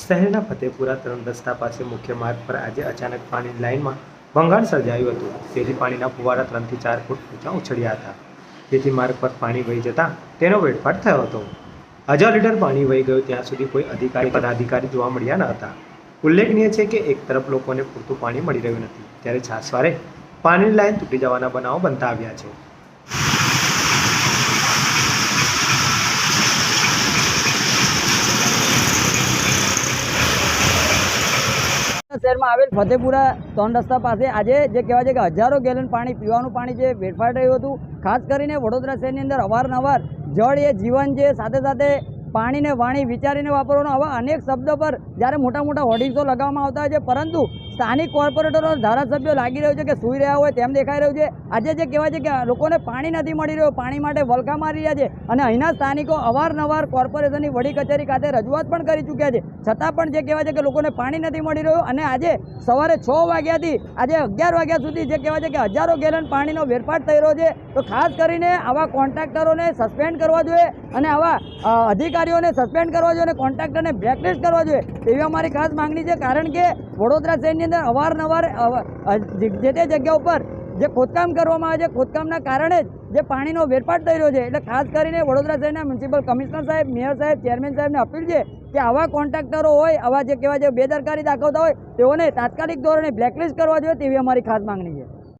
શહેરના ફતેપુરા ત્રણ રસ્તા પાસે મુખ્ય માર્ગ પર આજે અચાનક પાણીની લાઇનમાં ભંગાણ સર્જાયું હતું. તેથી પાણીના ફુવારા ત્રણથી ચાર ફૂટ ઊંચા ઉછળ્યા હતા. જેથી માર્ગ પર પાણી વહી જતાં તેનો વેડફાટ થયો હતો. હજાર લીટર પાણી વહી ગયું ત્યાં સુધી કોઈ અધિકારી પદાધિકારી જોવા મળ્યા ન હતા. ઉલ્લેખનીય છે કે એક તરફ લોકોને પૂરતું પાણી મળી રહ્યું નથી. ત્યારે છાસવારે પાણીની લાઇન તૂટી જવાના બનાવો બનતા આવ્યા છે. શહેરમાં આવેલ ફતેપુરા ત્રણ રસ્તા પાસે આજે જે કહેવાય છે કે હજારો ગેલન પાણી, પીવાનું પાણી જે વેડફાઈ રહ્યું હતું, ખાસ કરીને વડોદરા શહેરની અંદર અવારનવાર જળ એ જીવન છે સાથે સાથે પાણીને વાણી વિચારીને વાપરવાનો આવા અનેક શબ્દો પર જ્યારે મોટા મોટા હોર્ડિંગ્સો લગાવવામાં આવતા હોય છે, પરંતુ સ્થાનિક કોર્પોરેટરો ધારાસભ્યો લાગી રહ્યું છે કે સૂઈ રહ્યા હોય તેમ દેખાઈ રહ્યું છે. આજે જે કહેવાય છે કે લોકોને પાણી નથી મળી રહ્યું, પાણી માટે વલખા મારી રહ્યા છે અને અહીંના સ્થાનિકો અવારનવાર કોર્પોરેશનની વડી કચેરી ખાતે રજૂઆત પણ કરી ચૂક્યા છે. છતાં પણ જે કહેવાય છે કે લોકોને પાણી નથી મળી રહ્યું અને આજે સવારે છ વાગ્યાથી, આજે અગિયાર વાગ્યા સુધી જે કહેવાય છે કે હજારો ગેલન પાણીનો વેરફાટ થઈ રહ્યો છે. તો ખાસ કરીને આવા કોન્ટ્રાક્ટરોને સસ્પેન્ડ કરવા જોઈએ અને આવા અધિકારીઓને સસ્પેન્ડ કરવા જોઈએ અને કોન્ટ્રાક્ટરને બ્લેકલિસ્ટ કરવા જોઈએ. એવી અમારી ખાસ માંગણી છે. કારણ કે વડોદરા શહેરની અંદર અવારનવાર અવ- જે જે તે જગ્યા ઉપર જે ખોદકામ કરવામાં આવે છે, ખોદકામના કારણે જ જે પાણીનો વેરપાટ થઈ રહ્યો છે, એટલે ખાસ કરીને વડોદરા શહેરના મ્યુનિસિપલ કમિશનર સાહેબ, મેયર સાહેબ, ચેરમેન સાહેબને અપીલ છે કે આવા કોન્ટ્રાક્ટરો હોય, આવા જે કહેવાય જે બેદરકારી દાખવતા હોય, તેઓને તાત્કાલિક ધોરણે બ્લેકલિસ્ટ કરવા જોઈએ તેવી અમારી ખાસ માંગણી છે.